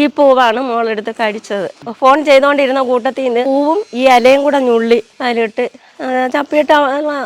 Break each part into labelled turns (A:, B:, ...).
A: ഈ പൂവാണ് മോളെടുത്ത് കടിച്ചത്. ഫോൺ ചെയ്തുകൊണ്ടിരുന്ന കൂട്ടത്തിൽ നിന്ന് പൂവും ഈ അലയും കൂടെ ഞുള്ളി അതിലിട്ട് ചപ്പിയിട്ട് അങ്ങ്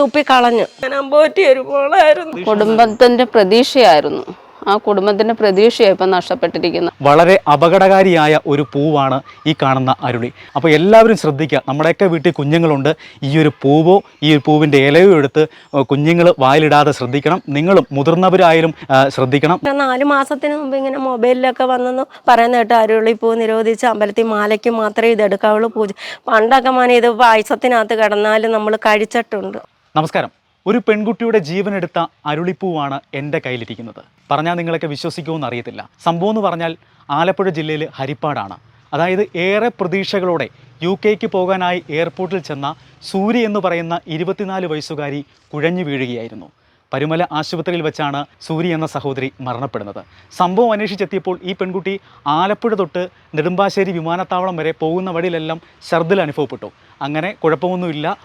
A: തുപ്പി കളഞ്ഞു. ഞാൻ അമ്പോറ്റി ഒരു മോളായിരുന്നു.
B: കുടുംബത്തിന്റെ പ്രതീക്ഷയായിരുന്നു. ആ കുടുംബത്തിന്റെ പ്രതീക്ഷയാണ് ഇപ്പം നഷ്ടപ്പെട്ടിരിക്കുന്നത്.
C: വളരെ അപകടകാരിയായ ഒരു പൂവാണ് ഈ കാണുന്ന അരുളി. അപ്പോൾ എല്ലാവരും ശ്രദ്ധിക്കുക നമ്മുടെയൊക്കെ വീട്ടിൽ കുഞ്ഞുങ്ങളുണ്ട്. ഈ ഒരു പൂവോ ഈ ഒരു പൂവിന്റെ ഇലയോ എടുത്ത് കുഞ്ഞുങ്ങൾ വായിലിടാതെ ശ്രദ്ധിക്കണം. നിങ്ങളും മുതിർന്നവരായാലും ശ്രദ്ധിക്കണം.
A: നാല് മാസത്തിന് മുമ്പ് ഇങ്ങനെ മൊബൈലിലൊക്കെ വന്നെന്ന് പറയുന്ന കേട്ടോ പൂ നിരോധിച്ച് അമ്പലത്തിൽ മാലയ്ക്ക് മാത്രമേ ഇത് എടുക്കാവുള്ളൂ പൂജ പണ്ടൊക്കെ മാന ഇത് പായസത്തിനകത്ത് കിടന്നാലും നമ്മൾ കഴിച്ചിട്ടുണ്ട്.
C: നമസ്കാരം. ഒരു പെൺകുട്ടിയുടെ ജീവനെടുത്ത അരുളിപ്പൂവാണ് എന്റെ കയ്യിലിരിക്കുന്നത്. പറഞ്ഞാൽ നിങ്ങളൊക്കെ വിശ്വസിക്കുമെന്ന് അറിയത്തില്ല സംഭവം എന്ന് പറഞ്ഞാൽ ആലപ്പുഴ ജില്ലയിൽ ഹരിപ്പാടാണ്. അതായത് ഏറെ പ്രതീക്ഷകളോടെ യു കെക്ക് പോകാനായി എയർപോർട്ടിൽ ചെന്ന സൂര്യ എന്ന് പറയുന്ന ഇരുപത്തിനാല് വയസ്സുകാരി കുഴഞ്ഞു വീഴുകയായിരുന്നു. പരുമല ആശുപത്രിയിൽ വെച്ചാണ് സൂരി എന്ന സഹോദരി മരണപ്പെടുന്നത്. സംഭവം അന്വേഷിച്ചെത്തിയപ്പോൾ ഈ പെൺകുട്ടി ആലപ്പുഴ തൊട്ട് നെടുമ്പാശ്ശേരി വിമാനത്താവളം വരെ പോകുന്ന വഴിയിലെല്ലാം ഛർദിൽ അനുഭവപ്പെട്ടു. അങ്ങനെ കുഴപ്പമൊന്നുമില്ല.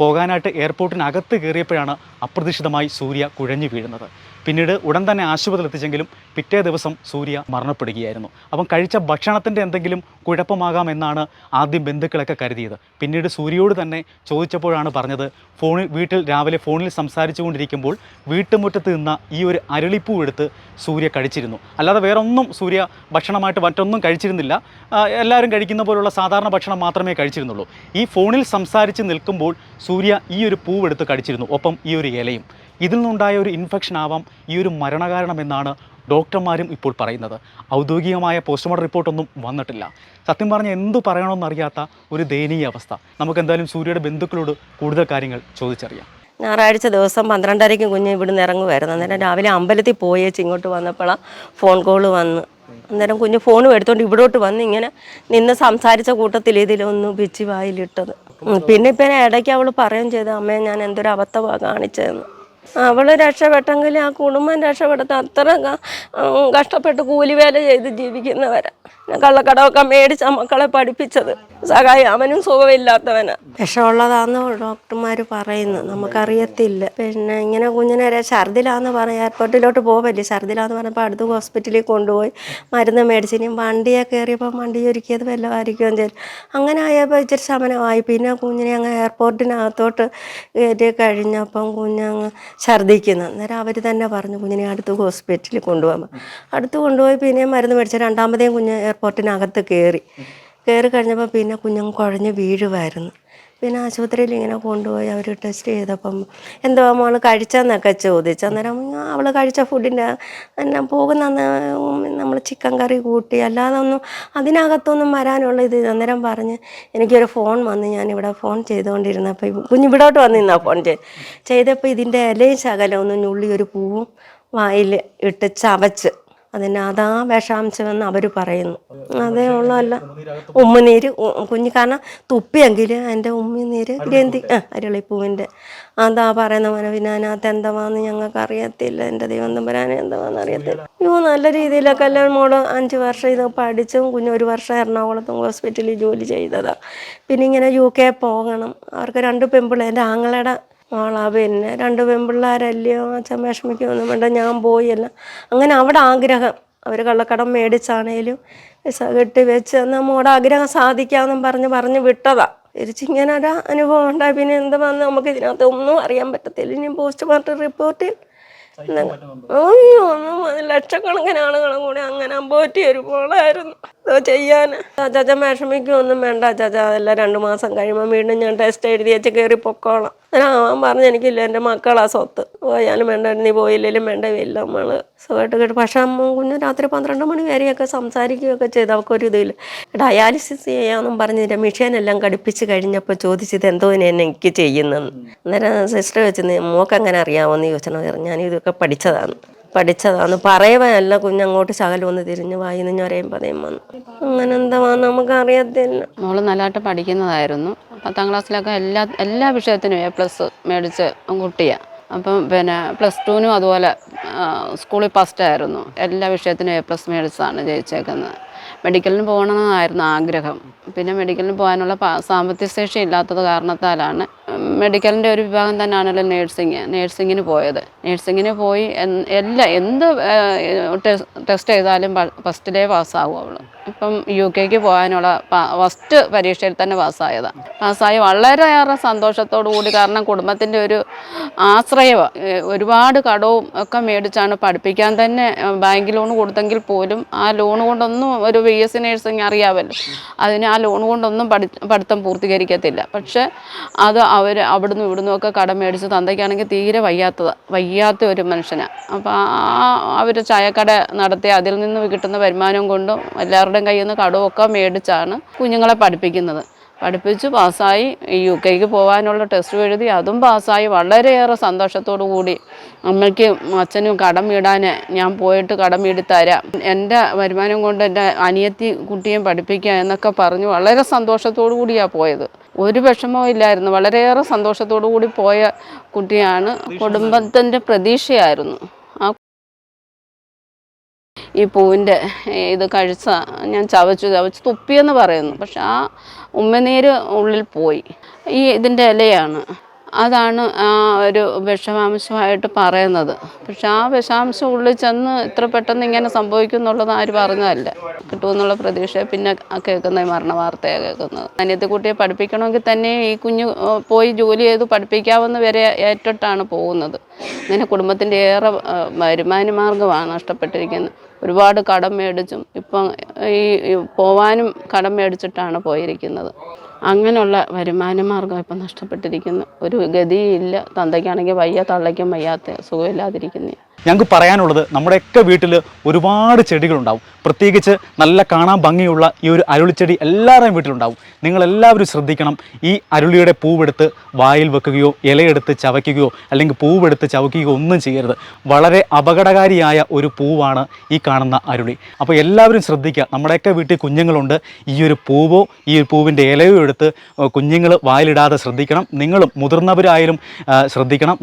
C: പോകാനായിട്ട് എയർപോർട്ടിനകത്ത് കയറിയപ്പോഴാണ് അപ്രതീക്ഷിതമായി സൂര്യ കുഴഞ്ഞു വീഴുന്നത്. പിന്നീട് ഉടൻ തന്നെ ആശുപത്രിയിൽ എത്തിച്ചെങ്കിലും പിറ്റേ ദിവസം സൂര്യ മരണപ്പെടുകയായിരുന്നു. അപ്പം കഴിച്ച ഭക്ഷണത്തിന്റെ എന്തെങ്കിലും കുഴപ്പമാകാമെന്നാണ് ആദ്യം ബന്ധുക്കളൊക്കെ കരുതിയത്. പിന്നീട് സൂര്യയോട് തന്നെ ചോദിച്ചപ്പോഴാണ് പറഞ്ഞത് ഫോണിൽ വീട്ടിൽ രാവിലെ ഫോണിൽ സംസാരിച്ചുകൊണ്ടിരിക്കുമ്പോൾ വീട്ടുമുറ്റത്ത് നിന്ന ഈ ഒരു അരളിപ്പൂ എടുത്ത് സൂര്യ കഴിച്ചിരുന്നു. അല്ലാതെ വേറൊന്നും സൂര്യ ഭക്ഷണമായിട്ട് മറ്റൊന്നും കഴിച്ചിരുന്നില്ല. എല്ലാവരും കഴിക്കുന്ന പോലുള്ള സാധാരണ ഭക്ഷണം മാത്രമേ കഴിച്ചിരുന്നുള്ളൂ. ഈ ഫോണിൽ സംസാരിച്ച് നിൽക്കുമ്പോൾ സൂര്യ ഈ ഒരു പൂവെടുത്ത് കഴിച്ചിരുന്നു ഒപ്പം ഈ ഒരു ഇലയും. ഇതിൽ നിന്നുണ്ടായ ഒരു ഇൻഫെക്ഷൻ ആവാം ഈ ഒരു മരണകാരണമെന്നാണ് ഡോക്ടർമാരും ഇപ്പോൾ പറയുന്നത്. ഔദ്യോഗികമായ പോസ്റ്റ്മോർട്ടം റിപ്പോർട്ടൊന്നും വന്നിട്ടില്ല. സത്യം പറഞ്ഞ എന്തു പറയണമെന്നറിയാത്ത ഒരു ദയനീയ അവസ്ഥ. നമുക്ക് എന്തായാലും സൂര്യയുടെ ബന്ധുക്കളോട് കൂടുതൽ കാര്യങ്ങൾ ചോദിച്ചറിയാം.
A: ഞായറാഴ്ച ദിവസം പന്ത്രണ്ടരയ്ക്ക് കുഞ്ഞ് ഇവിടുന്ന് ഇറങ്ങുമായിരുന്നു അന്നേരം രാവിലെ അമ്പലത്തിൽ പോയേച്ച് ഇങ്ങോട്ട് വന്നപ്പോഴാണ് ഫോൺ കോൾ വന്ന്. അന്നേരം കുഞ്ഞ് ഫോണും എടുത്തോണ്ട് ഇവിടോട്ട് വന്ന് ഇങ്ങനെ നിന്ന് സംസാരിച്ച കൂട്ടത്തിൽ ഇതിലൊന്ന് പിച്ചി വായിലിട്ടത്. പിന്നെ ഇപ്പം ഇടയ്ക്ക് അവൾ പറയുകയും ചെയ്തു അമ്മയെ ഞാൻ എന്തൊരു അബദ്ധമാണ് കാണിച്ചതെന്ന്. അവൾ രക്ഷപ്പെട്ടെങ്കിൽ ആ കുടുംബം രക്ഷപ്പെടുത്ത അത്ര കഷ്ടപ്പെട്ട് കൂലിവേല ചെയ്ത് ജീവിക്കുന്നവരാ. ഞാൻ കള്ളക്കടമൊക്കെ മേടിച്ച മക്കളെ പഠിപ്പിച്ചത്. സഹായം അവനും സുഖമില്ലാത്തവനാ. വിഷമുള്ളതാന്ന് ഡോക്ടർമാർ പറയുന്നു. നമുക്കറിയത്തില്ല. പിന്നെ ഇങ്ങനെ കുഞ്ഞിനെ ഛർദിലാന്ന് പറഞ്ഞ എയർപോർട്ടിലോട്ട് പോവല്ലേ? ഛർദിലാന്ന് പറഞ്ഞപ്പോൾ അടുത്ത ഹോസ്പിറ്റലിൽ കൊണ്ടുപോയി. മരുന്ന് മേടിച്ചിനി വണ്ടിയെ കയറിയപ്പോൾ വണ്ടി ഒരുക്കിയത് വല്ലതായിരിക്കും ചെയ്തു അങ്ങനെ ആയപ്പോൾ ഇച്ചിരി ശമനമായി. പിന്നെ കുഞ്ഞിനെ അങ്ങ് എയർപോർട്ടിനകത്തോട്ട് കയറ്റി കഴിഞ്ഞപ്പം കുഞ്ഞങ്ങ് ഛർദ്ദിക്കുന്നു. അന്നേരം അവർ തന്നെ പറഞ്ഞു കുഞ്ഞിനെ അടുത്ത് ഹോസ്പിറ്റലിൽ കൊണ്ടുപോകാൻ അടുത്ത് കൊണ്ടുപോയി പിന്നെ മരുന്ന് മേടിച്ച രണ്ടാമതേയും കുഞ്ഞ് എയർപോർട്ടിനകത്ത് കയറി കയറി കഴിഞ്ഞപ്പോൾ പിന്നെ കുഞ്ഞങ്ങ് കുഴഞ്ഞ് വീഴുമായിരുന്നു പിന്നെ ആശുപത്രിയിൽ ഇങ്ങനെ കൊണ്ടുപോയി അവർ ടെസ്റ്റ് ചെയ്തപ്പം എന്തോ മോൾ കഴിച്ചെന്നൊക്കെ ചോദിച്ചു. അന്നേരം അവൾ കഴിച്ച ഫുഡിന്റെ എന്നെ പോകുന്ന നമ്മൾ ചിക്കൻ കറി കൂട്ടി അല്ലാതെ ഒന്നും അതിനകത്തൊന്നും വരാനുള്ള ഇത് അന്നേരം പറഞ്ഞ് എനിക്കൊരു ഫോൺ വന്ന് ഞാനിവിടെ ഫോൺ ചെയ്തുകൊണ്ടിരുന്നപ്പോൾ കുഞ്ഞിവിടോട്ട് വന്ന് നിന്നാ ഫോൺ ചെയ്ത് ചെയ്തപ്പോൾ ഇതിന്റെ ഇലയും ശകലം ഒന്ന് ഉള്ളി ഒരു പൂവും വായിൽ ഇട്ട് ചവച്ച് അതിന് അതാ വിഷാംശമെന്ന് അവർ പറയുന്നു. അതേ ഉള്ളതല്ല ഉമ്മനീര് കുഞ്ഞ് കാരണം തുപ്പിയെങ്കിൽ എന്റെ ഉമ്മനീര് ഗ്രന്ഥി ആ അരളിപ്പൂവിന്റെ അതാ പറയുന്ന പോലെ പിന്നെ അതിനകത്ത് എന്തുവാന്ന് ഞങ്ങൾക്ക് അറിയത്തില്ല എന്റെ ദൈവം തമ്പരാൻ എന്തുവാന്ന് അറിയത്തില്ല. അയ്യോ നല്ല രീതിയിലൊക്കെ എല്ലാം മോൾ അഞ്ച് വർഷം ഇത് പഠിച്ചും കുഞ്ഞ് ഒരു വർഷം എറണാകുളത്തും ഹോസ്പിറ്റലിൽ ജോലി ചെയ്തതാണ് പിന്നെ ഇങ്ങനെ യു കെ പോകണം. അവർക്ക് രണ്ട് പെമ്പിൾ എന്റെ മോളാ പിന്നെ രണ്ട് പെൺപിള്ളേരല്ലയോ അച്ഛൻ വിഷമിക്കൊന്നും വേണ്ട ഞാൻ പോയല്ല അങ്ങനെ അവിടെ ആഗ്രഹം. അവർ കള്ളക്കടം മേടിച്ചാണേലും കെട്ടി വെച്ച് നമ്മുടെ ആഗ്രഹം സാധിക്കാമെന്നും പറഞ്ഞ് പറഞ്ഞ് വിട്ടതാ. തിരിച്ചിങ്ങനെ ഒരു അനുഭവം ഉണ്ടായി. പിന്നെ എന്ത് വന്ന് നമുക്ക് ഇതിനകത്ത് ഒന്നും അറിയാൻ പറ്റത്തില്ല. ഇനി പോസ്റ്റ്മോർട്ടം റിപ്പോർട്ടിൽ അയ്യോ ഒന്നും ലക്ഷക്കണക്കിന് ആളുകളും കൂടി അങ്ങനെ പോറ്റി ഒരു മോളായിരുന്നു. എന്തോ ചെയ്യാൻ ചാച്ച വിഷമിക്കൊന്നും വേണ്ട ചാച്ച അതെല്ലാം രണ്ട് മാസം കഴിയുമ്പോൾ വീണ്ടും ഞാൻ ടെസ്റ്റ് എഴുതി വെച്ച് കയറി പൊക്കോളാം. അങ്ങനെ അവൻ പറഞ്ഞു എനിക്കില്ല എന്റെ മക്കളാ സ്വത്ത്. പോയാലും വേണ്ട നീ പോയില്ലെങ്കിലും വേണ്ട ഇല്ല നമ്മൾ സുഖമായിട്ട് കേട്ടു. പക്ഷെ അമ്മ കുഞ്ഞ് രാത്രി പന്ത്രണ്ട് മണി വരെയൊക്കെ സംസാരിക്കുകയൊക്കെ ചെയ്ത്. അവൾക്കൊരു ഇതില്ല. ഡയാലിസിസ് ചെയ്യാമെന്നും പറഞ്ഞ് മിഷീനെല്ലാം കടുപ്പിച്ച് കഴിഞ്ഞപ്പോൾ ചോദിച്ചത് എന്തോ എനിക്ക് ചെയ്യുന്നെന്ന്? അന്നേരം സിസ്റ്റർ വെച്ച് "നീ മോക്ക് അങ്ങനെ അറിയാമോന്ന് ചോദിച്ചാൽ ഞാൻ ഇതൊക്കെ പഠിച്ചതാണ്. പഠിച്ചതാണ്. പറയുവാനല്ല കുഞ്ഞങ്ങോട്ട് ശകലം ഒന്ന് തിരിഞ്ഞ് വായിന്ന് ഞൊരയും പതയും വന്നു. അങ്ങനെ എന്താ നമുക്ക് അറിയത്തില്ല
B: മോൾ നല്ലതായിട്ട് പഠിക്കുന്നതായിരുന്നു. പത്താം ക്ലാസ്സിലൊക്കെ എല്ലാ എല്ലാ വിഷയത്തിനും എ പ്ലസ് മേടിച്ച് കുട്ടിയാണ് അപ്പം പിന്നെ പ്ലസ് ടുവിനും അതുപോലെ സ്കൂളിൽ ഫസ്റ്റ് ആയിരുന്നു. എല്ലാ വിഷയത്തിനും എ പ്ലസ് മേടിച്ചാണ് ജയിച്ചേക്കുന്നത്. മെഡിക്കലിന് പോകണമെന്നായിരുന്നു ആഗ്രഹം. പിന്നെ മെഡിക്കലിന് പോകാനുള്ള സാമ്പത്തിക ശേഷി ഇല്ലാത്തത് കാരണത്താലാണ് മെഡിക്കലിന്റെ ഒരു വിഭാഗം തന്നെയാണല്ലോ നേഴ്സിങ് നേഴ്സിങ്ങിന് പോയത്. നേഴ്സിങ്ങിന് പോയി എല്ലാ എന്ത് ടെസ്റ്റ് ചെയ്താലും ഫസ്റ്റിലേ പാസ്സാവും അവൾ ഇപ്പം യു കെക്ക് പോകാനുള്ള ഫസ്റ്റ് പരീക്ഷയിൽ തന്നെ പാസ്സായതാണ് പാസ്സായി വളരെയേറെ സന്തോഷത്തോടു കൂടി കാരണം കുടുംബത്തിന്റെ ഒരു ആശ്രയമാണ് ഒരുപാട് കടവും ഒക്കെ മേടിച്ചാണ് പഠിപ്പിക്കാൻ തന്നെ ബാങ്ക് ലോൺ കൊടുത്തെങ്കിൽ പോലും ആ ലോൺ കൊണ്ടൊന്നും ഒരു ബി എസ് സി നേഴ്സിംഗ് അറിയാമല്ലോ അതിന് ആ ലോൺ കൊണ്ടൊന്നും പഠി പഠിത്തം പൂർത്തീകരിക്കത്തില്ല. പക്ഷെ അത് അവർ അവിടുന്ന് ഇവിടുന്ന് ഒക്കെ കടം മേടിച്ച് തന്തയ്ക്കാണെങ്കിൽ തീരെ വയ്യാത്തത് വയ്യാത്ത ഒരു മനുഷ്യനാണ് അപ്പോൾ ആ അവർ ചായക്കട നടത്തി അതിൽ നിന്ന് കിട്ടുന്ന വരുമാനം കൊണ്ടും എല്ലാവരുടെയും കയ്യിൽ നിന്ന് കടമൊക്കെ മേടിച്ചാണ് കുഞ്ഞുങ്ങളെ പഠിപ്പിക്കുന്നത്. പഠിപ്പിച്ച് പാസ്സായി യു കെക്ക് പോകാനുള്ള ടെസ്റ്റ് എഴുതി. അതും പാസ്സായി. വളരെയേറെ സന്തോഷത്തോടു കൂടി അമ്മയ്ക്കും അച്ഛനും കടം വീടാൻ ഞാൻ പോയിട്ട് കടം തരാം എന്റെ വരുമാനം കൊണ്ട് എന്റെ അനിയത്തി കുട്ടിയെ പഠിപ്പിക്കുക എന്നൊക്കെ പറഞ്ഞു വളരെ സന്തോഷത്തോടു കൂടിയാണ് പോയത്. ഒരു വിഷമവും ഇല്ലായിരുന്നു. വളരെയേറെ സന്തോഷത്തോടു കൂടി പോയ കുട്ടിയാണ്. കുടുംബത്തിന്റെ പ്രതീക്ഷയായിരുന്നു. ഈ പൂവിന്റെ ഇത് കഴിച്ച ഞാൻ ചവച്ചു ചവച്ച് തുപ്പിയെന്ന് പറയുന്നു. പക്ഷെ ആ ഉമ്മനീര് ഉള്ളിൽ പോയി. ഈ ഇതിന്റെ ഇലയാണ്. അതാണ് ആ ഒരു വിഷമാംശമായിട്ട് പറയുന്നത്. പക്ഷെ ആ വിഷാംശം ഉള്ളിൽ ചെന്ന് ഇത്ര പെട്ടെന്ന് ഇങ്ങനെ സംഭവിക്കും എന്നുള്ളത് ആരും പറഞ്ഞതല്ല കിട്ടുമെന്നുള്ള പ്രതീക്ഷ പിന്നെ കേൾക്കുന്ന മരണ വാർത്തയാണ് കേൾക്കുന്നത്. അനിയത്തിക്കുട്ടിയെ പഠിപ്പിക്കണമെങ്കിൽ തന്നെ ഈ കുഞ്ഞ് പോയി ജോലി ചെയ്ത് പഠിപ്പിക്കാവുന്ന വരെ ഏറ്റിട്ടാണ് പോകുന്നത്. അങ്ങനെ കുടുംബത്തിന്റെ ഏറെ വരുമാന മാർഗമാണ് നഷ്ടപ്പെട്ടിരിക്കുന്നത്. ഒരുപാട് കടം മേടിച്ചും. ഇപ്പം ഈ പോവാനും കടം മേടിച്ചിട്ടാണ് പോയിരിക്കുന്നത്. അങ്ങനെയുള്ള വരുമാന മാർഗം ഇപ്പം നഷ്ടപ്പെട്ടിരിക്കുന്നു. ഒരു ഗതിയില്ല. തന്തയ്ക്കാണെങ്കിൽ വയ്യ തള്ളയ്ക്കും വയ്യാത്ത സുഖമില്ലാതിരിക്കുന്ന.
C: ഞങ്ങൾക്ക് പറയാനുള്ളത് നമ്മുടെയൊക്കെ വീട്ടിൽ ഒരുപാട് ചെടികളുണ്ടാവും. പ്രത്യേകിച്ച് നല്ല കാണാൻ ഭംഗിയുള്ള ഈ ഒരു അരുളിച്ചെടി എല്ലാവരുടെയും വീട്ടിലുണ്ടാവും. നിങ്ങളെല്ലാവരും ശ്രദ്ധിക്കണം. ഈ അരുളിയുടെ പൂവെടുത്ത് വായിൽ വെക്കുകയോ ഇലയെടുത്ത് ചവയ്ക്കുകയോ അല്ലെങ്കിൽ പൂവെടുത്ത് ചവയ്ക്കുകയോ ഒന്നും ചെയ്യരുത്. വളരെ അപകടകാരിയായ ഒരു പൂവാണ് ഈ കാണുന്ന അരുളി. അപ്പോൾ എല്ലാവരും ശ്രദ്ധിക്കുക. നമ്മുടെയൊക്കെ വീട്ടിൽ കുഞ്ഞുങ്ങളുണ്ട്. ഈ ഒരു പൂവോ ഈ ഒരു പൂവിന്റെ ഇലയോ എടുത്ത് കുഞ്ഞുങ്ങൾ വായിലിടാതെ ശ്രദ്ധിക്കണം. നിങ്ങളും മുതിർന്നവരായാലും ശ്രദ്ധിക്കണം.